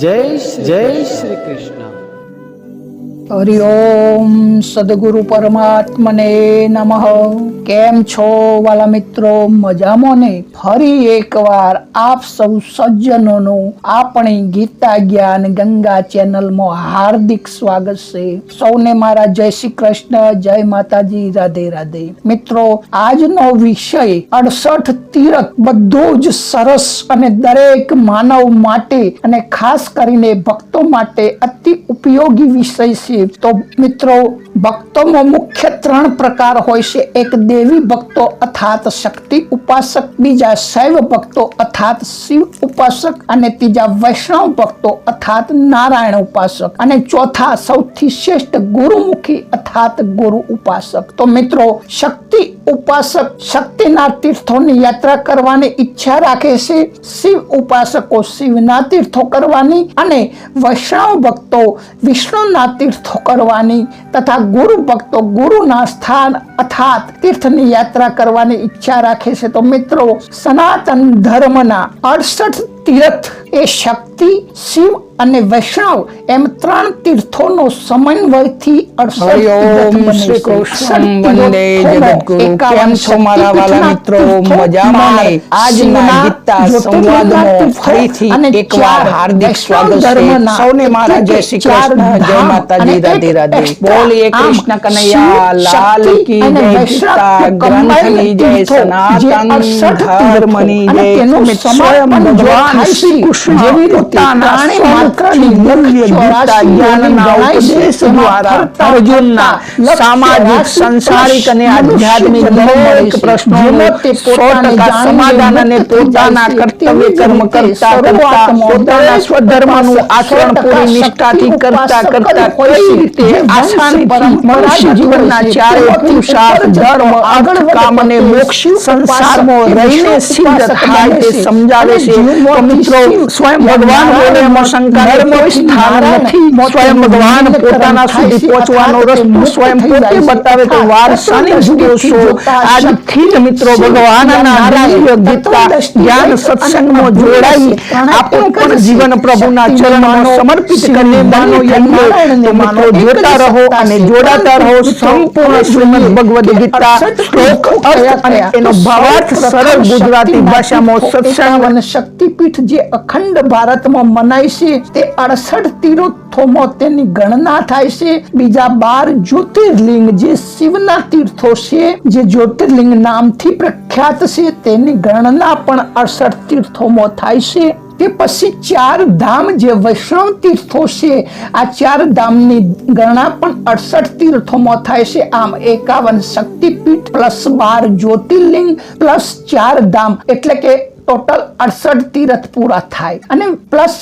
જય જય શ્રી કૃષ્ણ. હરિઓમ સદગુરુ પરમાત્મને નમઃ કેમ છો વાલા મિત્રો મજામાં ને ફરી એકવાર આપ સૌ સજ્જનોનું આપણી ગીતા જ્ઞાન ગંગા ચેનલમાં હાર્દિક સ્વાગત છે સૌને મારા જય શ્રી કૃષ્ણ જય માતાજી રાધે રાધે મિત્રો આજનો વિષય અડસઠ તીરથ બધું જ સરસ અને દરેક માનવ માટે અને ખાસ કરીને ભક્તો માટે અતિ ઉપયોગી વિષય છે તો મિત્રો, ભક્તોમાં મુખ્ય ત્રણ પ્રકાર હોય છે. એક દેવી ભક્તો અર્થાત શક્તિ ઉપાસક, બીજા શૈવ ભક્તો અર્થાત શિવ ઉપાસક અને ત્રીજા વૈષ્ણવ ભક્તો અર્થાત નારાયણ ઉપાસક. અને ચોથા સૌથી શ્રેષ્ઠ ગુરુમુખી અર્થાત ગુરુ ઉપાસક. તો મિત્રો, શક્તિ ઉપાસક શક્તિના તીર્થોની યાત્રા કરવાની ઈચ્છા રાખે છે. શિવ ઉપાસકો શિવના તીર્થો કરવાની અને વૈષ્ણવ ભક્તો વિષ્ણુના તીર્થો કરવાની તથા ગુરુ ભક્તો ગુરુના સ્થાન અર્થાત તીર્થની યાત્રા કરવાની ઈચ્છા રાખે છે. તો મિત્રો, સનાતન ધર્મના અડસઠ તીર્થ એ શક્તિ શિવ અને વૈષ્ણવ એમ ત્રણ તીર્થોનો સમન્વયથી. ધર્મના જય સ્વયં દ્વારા અર્જુનના સામાજિક, સંસારિક અને આધ્યાત્મિક દરેક. પ્રશ્નોનું સો ટકા સમાધાન અને પોતાના કર્તવ્ય કર્મ કરતા કરતા પોતાના સ્વધર્મનું આચરણ પૂરી નિષ્ઠાથી કરતા કરતા કઈ રીતે આસાનીથી મનુષ્ય જીવનના. ચારે પુરુષાર્થ ધર્મ આગળ કામ અને મોક્ષ સંસારમાં રહીને સિદ્ધ થાય તે સમજાવે છે. તો મિત્રો સ્વયં ભગવાન બોલે એમાં શંકાને સ્થાન નથી. સ્વયં ભગવાન પોતાના સુધી પહોંચવાનો રસ્તો સ્વયં પોતે બતાવે તો વાર શાની જુઓ આજથી જ મિત્રો ભગવાનના દિવ્ય ગીતા જ્ઞાન સત્સંગમાં જોડાઈ આપણું પણ જીવન પ્રભુના ચરણમાં સમર્પિત કરી માનો યજ્ઞ તો મિત્રો જોતા રહો અને જોડાતા રહો સંપૂર્ણ શ્રીમદ ભગવદ ગીતા શ્લોક અર્થ અને એનો ભાવાર્થ સરળ ગુજરાતી ભાષામાં સત્સંગ અને શક્તિપીઠ જે અખંડ ભારતમાં મનાય છે, તે અડસઠ તીર્થોમાં તેની ગણના થાય છે. બીજા બાર જ્યોતિર્લિંગ જે શિવના તીર્થો છે, જે જ્યોતિર્લિંગ નામથી પ્રખ્યાત છે, તેની ગણના પણ અડસઠ તીર્થોમાં થાય છે. તે પછી ચાર ધામ જે વૈષ્ણવ તીર્થો છે, આ ચાર ધામની ગણના પણ અડસઠ તીર્થોમાં થાય છે. આમ એકાવન શક્તિપીઠ, પ્લસ બાર જ્યોતિર્લિંગ, પ્લસ ચાર ધામ. એટલે કે ટોટલ અડસઠ તીરથ પૂરા થાય. અને પ્લસ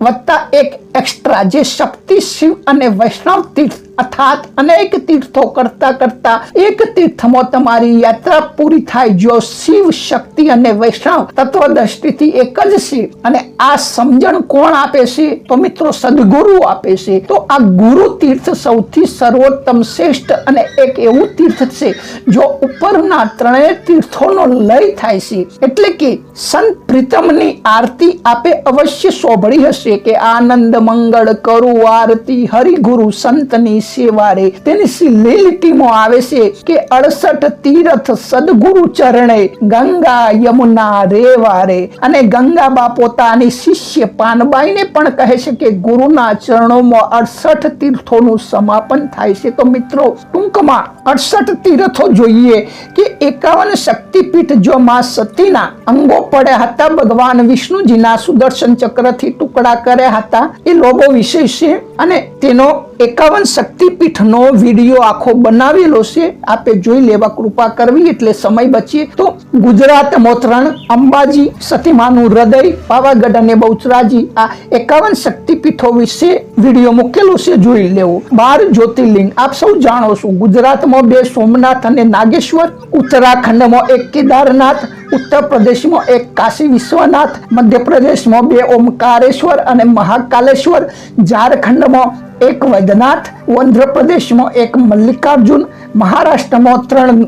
વત્તા એક એક્સ્ટ્રા જે શક્તિ શિવ અને વૈષ્ણવ તીર્થ અર્થાત અનેક તીર્થો કરતા કરતા એક તીર્થમાં તમારી યાત્રા પૂરી થાય, જો શિવ શક્તિ અને વૈષ્ણવ તત્વ દ્રષ્ટિથી એક જ છે અને આ સમજણ કોણ આપે છે? તો મિત્રો સદગુરુ આપે છે. તો આ ગુરુ તીર્થ સૌથી સર્વોત્તમ શ્રેષ્ઠ અને એક એવું તીર્થ છે, જો ઉપરના ત્રણેય તીર્થોનો લય થાય છે. એટલે કે સંત પ્રીતમની આરતી આપે અવશ્ય શોભળી હશે. કે આનંદ મંગળ કરું, આરતી, હરિગુરુ સંતની સેવા તેની છેલ્લી લીટીમાં આવે છે કે અડસઠ તીર્થ સદગુરુ ચરણે ગંગા યમુના રેવા રે. અને ગંગાબા પોતાની શિષ્ય પાનબાઈને પણ કહે છે કે ગુરુના ચરણોમાં અડસઠ તીર્થોનું સમાપન થાય છે. તો મિત્રો, ટૂંકમાં અડસઠ તીર્થો જોઈએ કે એકાવન શક્તિપીઠ જો માં સતીના અંગો પડ્યા હતા, ભગવાન વિષ્ણુજીના સુદર્શન ચક્રથી ટુકડા કર્યા હતા. એ લોગો વિષય છે અને તેનો એકાવન શક્તિપીઠનો વીડિયો આખો બનાવેલો છે. આપે જોઈ લેવા કૃપા કરવી એટલે સમય બચીએ. તો ગુજરાત મોતરણ અંબાજી સતીમાનું હૃદય, પાવાગઢ અને બહુચરાજી આ એકાવન શક્તિપીઠો વિશે વીડિયો મૂકેલો છે. જોઈ લેવો. બાર જ્યોતિર્લિંગ. આપ સૌ જાણો છો ગુજરાતમાં બે સોમનાથ અને નાગેશ્વર, ઉત્તરાખંડમાં એક કેદારનાથ ઉત્તર પ્રદેશમાં એક કાશી વિશ્વનાથ, મધ્યપ્રદેશમાં બે ઓમકારેશ્વર અને મહાકાલેશ્વર, ઝારખંડમાં એક વૈદ્યનાથ આંધ્રપ્રદેશમાં એક મલ્લિકાર્જુન, મહારાષ્ટ્રમાં ત્રણ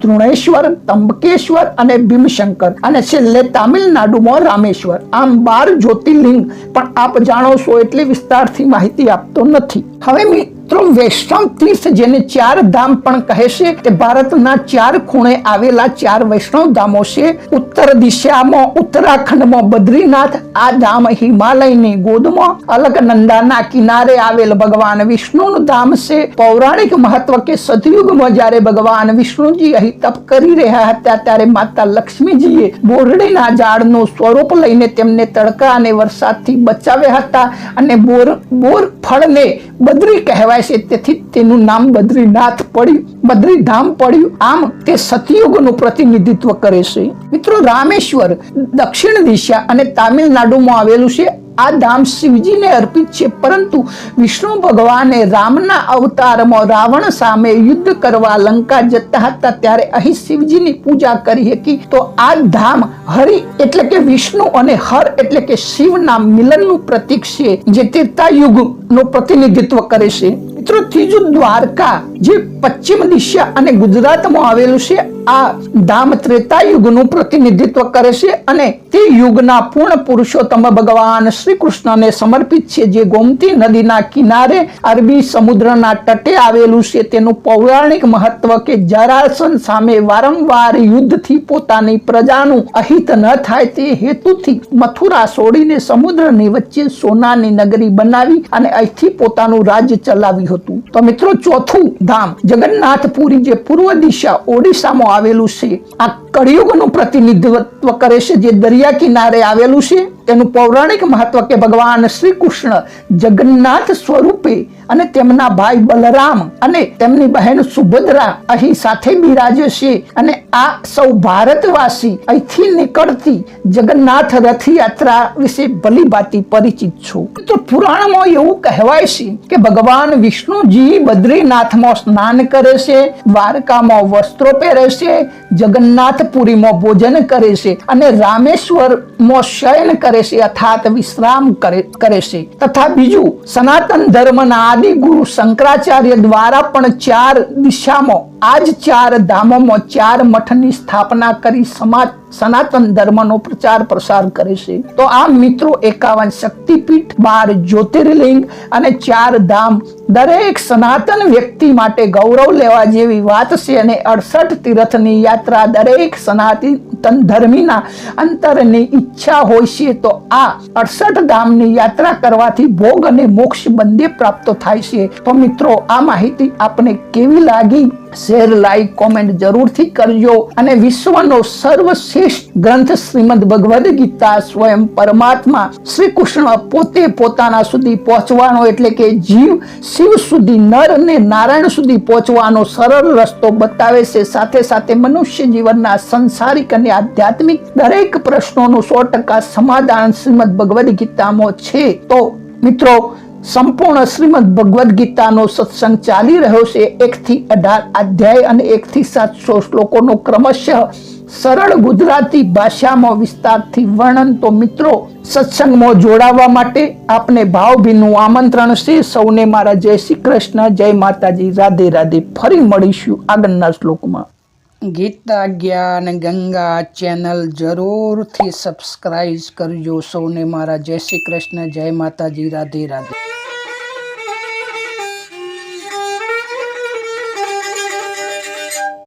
દ્રોણેશ્વર, તંબકેશ્વર અને ભીમશંકર અને છેલ્લે તામિલનાડુમાં રામેશ્વર. આમ બાર જ્યોતિર્લિંગ, પણ આપ જાણો છો એટલી વિસ્તારથી માહિતી આપતો નથી. હવે મિત્રો વૈષ્ણવ તીર્થ જેને ચાર ધામ પણ કહે છે તે ભારતના ચાર ખૂણે આવેલા ચાર વૈષ્ણવ ધામો છે. ઉત્તર દિશામાં, ઉત્તરાખંડમાં બદ્રીનાથ, આ ધામ હિમાલયની ગોદમાં, અલકનંદાના કિનારે આવેલ ભગવાન વિષ્ણુનું ધામ છે. પૌરાણિક મહત્વ કે સતયુગમાં જ્યારે ભગવાન વિષ્ણુજી અહીં તપ કરી રહ્યા હતા ત્યારે માતા લક્ષ્મીજીએ બોરડીના ઝાડનું સ્વરૂપ લઈને તેમને તડકા અને વરસાદથી બચાવ્યા હતા અને બોર બોર ફળને બદ્રી કહેવાય છે. તેથી તેનું નામ બદ્રીનાથ પડ્યું. બદ્રીધામ પડ્યું. આમ તે સતયુગનું પ્રતિનિધિત્વ કરે છે. મિત્રો, રામેશ્વર દક્ષિણ દિશા અને તામિલનાડુમાં આવેલું છે. આ ધામ શિવજીને અર્પિત છે. પરંતુ વિષ્ણુ ભગવાને રામના અવતારમાં રાવણ સામે યુદ્ધ કરવા લંકા જતા હતા. ત્યારે અહીં શિવજીની પૂજા કરી હતી. તો આ ધામ હરિ એટલે કે વિષ્ણુ અને હર એટલે કે શિવના મિલનનું પ્રતીક છે, જે ત્રેતાયુગનું પ્રતિનિધિત્વ કરે છે. મિત્રો ત્રીજું દ્વારકા. જે પશ્ચિમ દિશા અને ગુજરાતમાં આવેલું છે, આ ધામ ત્રેતા યુગનું પ્રતિનિધિત્વ કરે છે અને તે યુગના પૂર્ણ પુરુષોત્તમ ભગવાન શ્રી કૃષ્ણને સમર્પિત છે. જે ગોમતી નદીના કિનારે અરબી સમુદ્રના તટે આવેલું છે. તેનું પૌરાણિક મહત્વ કે જરાસન સામે વારંવાર યુદ્ધથી પોતાની પ્રજાનું અહિત ન થાય તે હેતુથી મથુરા છોડીને સમુદ્રની વચ્ચે સોનાની નગરી બનાવી અને અહીંથી પોતાનું રાજ્ય ચલાવ્યું હતું. તો મિત્રો, ચોથું ધામ જગન્નાથપુરી જે પૂર્વ દિશા ઓડિશામાં આવેલું છે, આ કળિયુગનું પ્રતિનિધિત્વ કરે છે, જે દરિયા કિનારે આવેલું છે. તેનું પૌરાણિક મહત્વ કે ભગવાન શ્રી કૃષ્ણ જગન્નાથ સ્વરૂપે અને તેમના ભાઈ બલરામ અને તેમની બહેન સુભદ્રા અહીં સાથે બિરાજે છે અને આ સૌ ભારતવાસી અહીંથી નીકળતી જગન્નાથ રથયાત્રા વિશે ભલીભાતી પરિચિત છો. તો પુરાણમાં એવું કહેવાય છે કે ભગવાન વિષ્ણુજી બદ્રીનાથમાં સ્નાન કરે છે, દ્વારકામાં વસ્ત્રો પહેરે છે, જગન્નાથપુરીમાં ભોજન કરે છે અને રામેશ્વરમાં શયન કરે છે અર્થાત વિશ્રામ કરે કરે છે તથા બીજું, સનાતન ધર્મના આદિ ગુરુ શંકરાચાર્ય દ્વારા પણ ચાર દિશામાં આ જ ચાર ધામોમાં ચાર મઠની સ્થાપના કરી સમાજ સનાતન ધર્મનો પ્રચાર પ્રસાર કરે છે. તો આ મિત્રો એકાવન શક્તિપીઠ, બાર જ્યોતિર્લિંગ અને ચાર ધામ દરેક સનાતન વ્યક્તિ માટે ગૌરવ લેવા જેવી વાત છે અને અડસઠ તીર્થની યાત્રા દરેક સનાતન ધર્મીના અંતરની ઈચ્છા હોય છે, તો આ અડસઠ ધામની યાત્રા કરવાથી ભોગ અને મોક્ષ બંને પ્રાપ્ત થાય છે. તો મિત્રો, આ માહિતી આપને કેવી લાગી? શેર લાઈક કોમેન્ટ જરૂરથી કરજો અને વિશ્વનો સર્વશ્રેષ્ઠ ગ્રંથ શ્રીમદ ભગવદ્ ગીતા સ્વયં પરમાત્મા શ્રી કૃષ્ણ પોતે પોતાના સુધી પહોંચવાનો એટલે કે જીવ શિવ સુધી, નર અને નારાયણ સુધી પહોંચવાનો સરળ રસ્તો બતાવે છે. સાથે સાથે મનુષ્ય જીવનના સંસારિક અને આધ્યાત્મિક દરેક પ્રશ્નોનું સો ટકા સમાધાન શ્રીમદ ભગવદ્ ગીતામાં છે. તો મિત્રો સંપૂર્ણ શ્રીમદ ભગવદ્ ગીતાનો સત્સંગ ચાલી રહ્યો છે. એકથી અઢાર અધ્યાય અને એકથી સાતસો શ્લોકોનો ક્રમશઃ સરળ ગુજરાતી ભાષામાં વિસ્તારથી વર્ણન. તો મિત્રો, સત્સંગમાં જોડાવા માટે આપને ભાવભીનું આમંત્રણ છે. સૌને મારા જય શ્રી કૃષ્ણ, જય માતાજી. રાધે રાધે ફરી મળીશું આગળના શ્લોકમાં. ગીતા જ્ઞાન ગંગા ચેનલ જરૂરથી સબસ્ક્રાઈબ કરજો. સૌને મારા જય શ્રી કૃષ્ણ, જય માતાજી, રાધે રાધે.